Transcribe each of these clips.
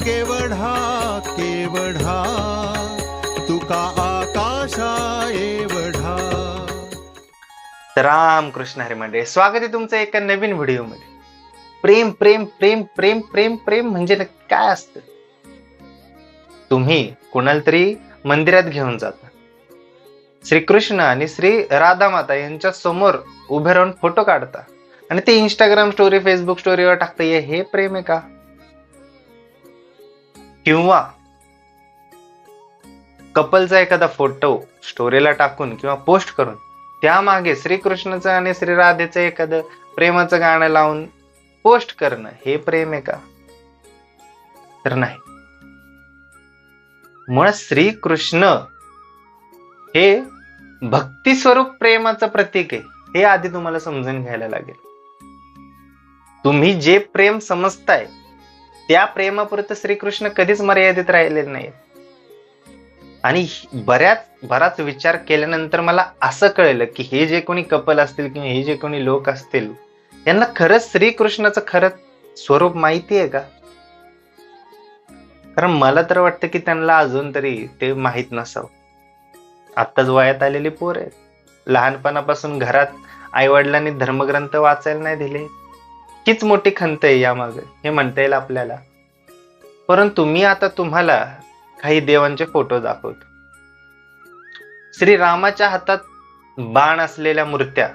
केवढा केवढा तुका आकाशा एवढा राम कृष्ण हरी मंडळी स्वागत आहे तुमचं एका नवीन व्हिडिओमध्ये प्रेम प्रेम प्रेम प्रेम प्रेम प्रेम म्हणजे नक्की काय असतं? तुम्ही कोणाला तरी मंदिरात घेऊन जाता. श्रीकृष्ण आणि श्री राधा माता यांच्या समोर उभे राहून फोटो काढता. आणि ते इंस्टाग्राम स्टोरी फेसबुक स्टोरीवर टाकता हे प्रेम आहे का? किंवा कपलचा एखादा फोटो स्टोरीला टाकून किंवा पोस्ट करून त्यामागे श्रीकृष्णाचं आणि श्री राधेचं एखादं प्रेमाचं गाणं लावून पोस्ट करणं हे प्रेम आहे का? तर नाही. मुळात श्रीकृष्ण हे भक्ती स्वरूप प्रेमाचं प्रतीक आहे हे आधी तुम्हाला समजून घ्यायला लागेल. तुम्ही जे प्रेम समजताय त्या प्रेमापुरतं श्रीकृष्ण कधीच मर्यादित राहिलेले नाही आणि बऱ्याच बराच विचार केल्यानंतर मला असं कळलं की हे जे कोणी कपल असतील किंवा हे जे कोणी लोक असतील यांना खरंच श्रीकृष्णाचं खरंच स्वरूप माहिती आहे का? कारण मला तर वाटतं की त्यांना अजून तरी ते माहीत नसावं. आत्ताच वयात आलेली पोर आहेत. लहानपणापासून घरात आईवडिलांनी धर्मग्रंथ वाचायला नाही दिले. हीच मोठी खंत आहे यामागे हे म्हणता येईल आपल्याला. परंतु मी आता तुम्हाला काही देवांचे फोटो दाखवतो. श्री रामाच्या हातात बाण असलेल्या मूर्त्या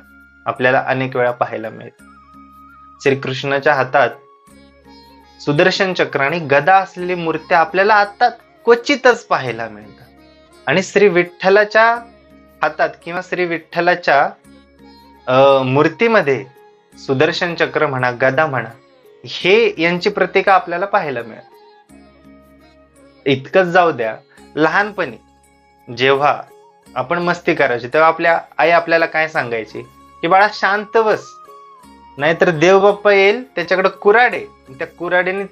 आपल्याला अनेक वेळा पाहायला मिळतात. श्रीकृष्णाच्या हातात सुदर्शन चक्र आणि गदा असलेली मूर्त्या आपल्याला आता क्वचितच पाहायला मिळतात. आणि श्री विठ्ठलाच्या हातात किंवा श्री विठ्ठलाच्या मूर्तीमध्ये सुदर्शन चक्र म्हणा गदा म्हणा हे यांची प्रतिका आपल्याला पाहायला मिळत इतकंच जाऊ द्या लहानपणी जेव्हा आपण मस्ती करायची तेव्हा आपल्या आई आपल्याला काय सांगायची? की बाळा शांत बस. नाहीतर देवबाप्पा येईल त्याच्याकडे कुराडे. त्या कुराडेने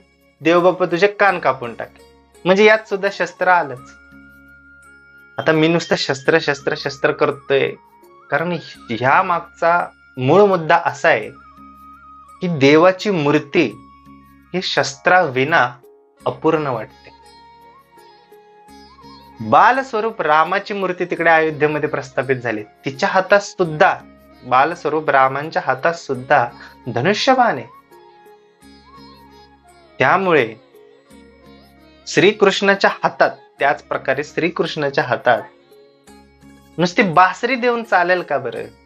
देवबाप्पा तुझे कान कापून टाके म्हणजे यात सुद्धा शस्त्र आलंच. आता मी नुसतं शस्त्र शस्त्र शस्त्र करतोय. कारण ह्या मागचा मूळ मुद्दा असा आहे की देवाची मूर्ती ही शस्त्राविना अपूर्ण वाटते. बालस्वरूप रामाची मूर्ती तिकडे अयोध्येमध्ये प्रस्थापित झाली. तिच्या हातात सुद्धा बालस्वरूप रामांच्या हातात सुद्धा धनुष्यबाण आहे. त्यामुळे श्रीकृष्णाच्या हातात त्याच प्रकारे श्रीकृष्णाच्या हातात नुसती बासरी देऊन चालेल का बरं?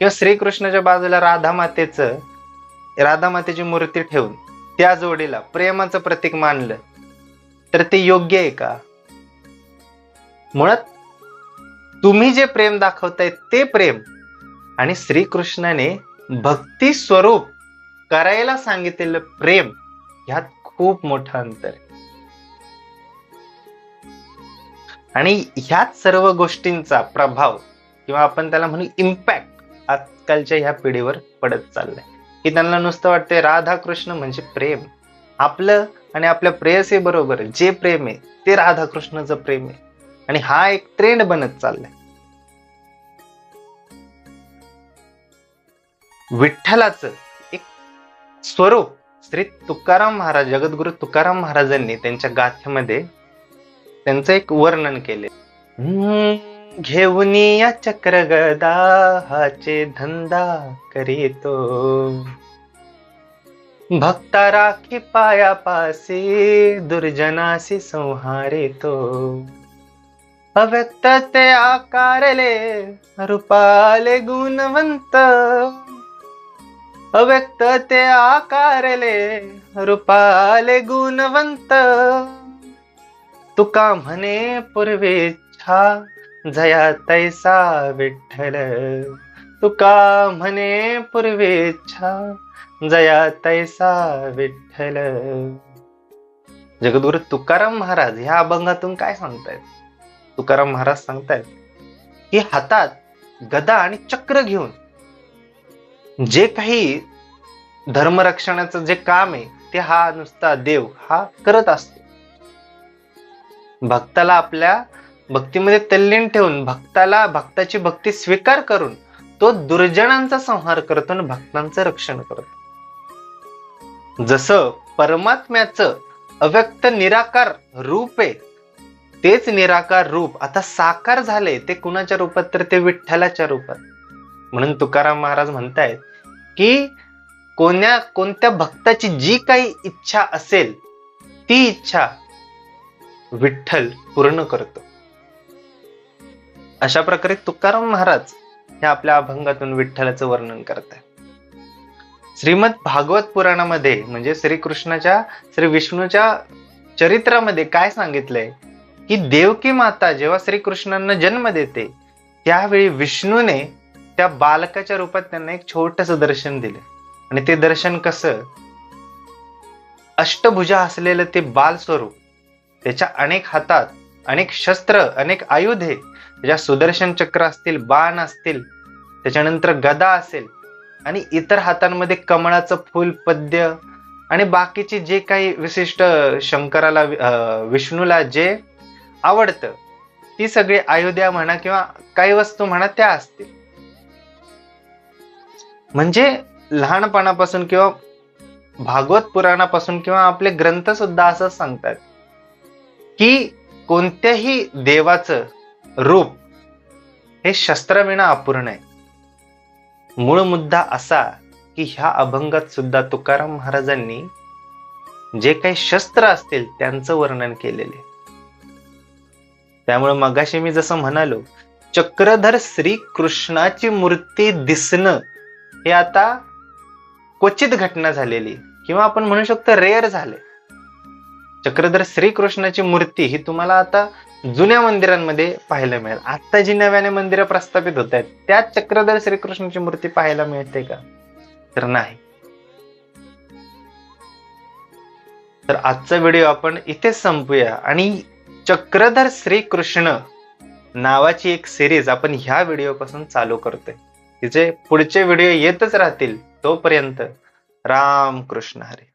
किंवा श्रीकृष्णाच्या बाजूला राधा मातेचं राधा मातेची मूर्ती ठेवून त्या जोडीला प्रेमाचं प्रतीक मानलं तर ते योग्य आहे का? मुळात तुम्ही जे प्रेम दाखवताय ते प्रेम आणि श्रीकृष्णाने भक्ती स्वरूप करायला सांगितलेलं प्रेम ह्यात खूप मोठं अंतर आहे. आणि ह्याच सर्व गोष्टींचा प्रभाव किंवा आपण त्याला म्हणू इम्पॅक्ट आजकालच्या ह्या पिढीवर पडत चाललंय. की त्यांना नुसतं वाटतंय राधा कृष्ण म्हणजे प्रेम. आपलं आणि आपल्या प्रेयसी बरोबर जे प्रेम आहे ते राधाकृष्णाचं प्रेम आहे. आणि हा एक ट्रेंड बनत चाललाय. विठ्ठलाचं एक स्वरूप श्री तुकाराम महाराज जगद्गुरु तुकाराम महाराजांनी त्यांच्या गाथेमध्ये त्यांचं एक वर्णन केले घेऊन या चक्र गदा हाचे धंदा करीतो. भक्ता राखी पायापासी दुर्जनासी संहारे तो अव्यक्त ते आकारले रूपाले गुणवंत. अव्यक्त ते आकारले रूपाले गुणवंत. तुका म्हणे पूर्वेच्छा जया तैसा विठ्ठल। तुका म्हणे पूर्वेच्छा जया तैसा विठ्ठल। जगद्गुरु तुकाराम महाराज ह्या अभंगातून काय सांगतायत? तुकाराम महाराज सांगतायत की हातात गदा आणि चक्र घेऊन जे काही धर्मरक्षणाचं जे काम आहे ते हा नुसता देव हा करत असतो. भक्ताला आपल्या भक्तीमध्ये तल्लीन ठेवून भक्ताला भक्ताची भक्ती स्वीकार करून तो दुर्जनांचा संहार करतो आणि भक्तांचं रक्षण करतो. जसं परमात्म्याचं अव्यक्त निराकार रूप आहे तेच निराकार रूप आता साकार झाले ते कुणाच्या रूपात तर ते विठ्ठलाच्या रूपात. म्हणून तुकाराम महाराज म्हणतायत की कोण्या कोणत्या भक्ताची जी काही इच्छा असेल ती इच्छा विठ्ठल पूर्ण करतो. अशा प्रकारे तुकाराम महाराज हे आपल्या अभंगातून विठ्ठलाचं वर्णन करत आहे श्रीमद भागवत पुराणामध्ये म्हणजे श्रीकृष्णाच्या श्री विष्णूच्या चरित्रामध्ये काय सांगितलंय? की देवकी माता जेव्हा श्रीकृष्णांना जन्म देते त्यावेळी विष्णूने त्या बालकाच्या रूपात त्यांना एक छोटस दर्शन दिलं. आणि ते दर्शन कसं? अष्टभुजा असलेलं ते बाल स्वरूप त्याच्या अनेक हातात अनेक शस्त्र अनेक आयुधे ज्या सुदर्शन चक्र असतील बाण असतील त्याच्यानंतर गदा असेल आणि इतर हातांमध्ये कमळाचं फूल पद्य आणि बाकीचे जे काही विशिष्ट शंकराला विष्णूला जे आवडतं ती सगळी आयुध्या म्हणा किंवा काही वस्तू म्हणा त्या असतील. म्हणजे लहानपणापासून किंवा भागवत पुराणापासून किंवा आपले ग्रंथ सुद्धा असं सांगतात की कोणत्याही देवाचं रूप हे शस्त्राविना अपूर्ण आहे. मूळ मुद्दा असा की ह्या अभंगात सुद्धा तुकाराम महाराजांनी जे काही शस्त्र असतील त्यांचं वर्णन केलेले आहे. त्यामुळे मगाशी मी जसं म्हणालो चक्रधर श्री कृष्णाची मूर्ती दिसणं हे आता क्वचित घटना झालेली किंवा आपण म्हणू शकतो रेअर झाले चक्रधर श्रीकृष्णाची मूर्ती ही तुम्हाला आता जुन्या मंदिरांमध्ये पाहायला मिळेल. आता जी नव्याने मंदिरं प्रस्थापित होत आहेत त्यात चक्रधर श्रीकृष्णाची मूर्ती पाहायला मिळते का? तर नाही. तर आजचा व्हिडिओ आपण इथेच संपूया आणि चक्रधर श्रीकृष्ण नावाची एक सिरीज आपण ह्या व्हिडिओ पासून चालू करतोय. तिचे पुढचे व्हिडिओ येतच राहतील तोपर्यंत राम कृष्ण हरे.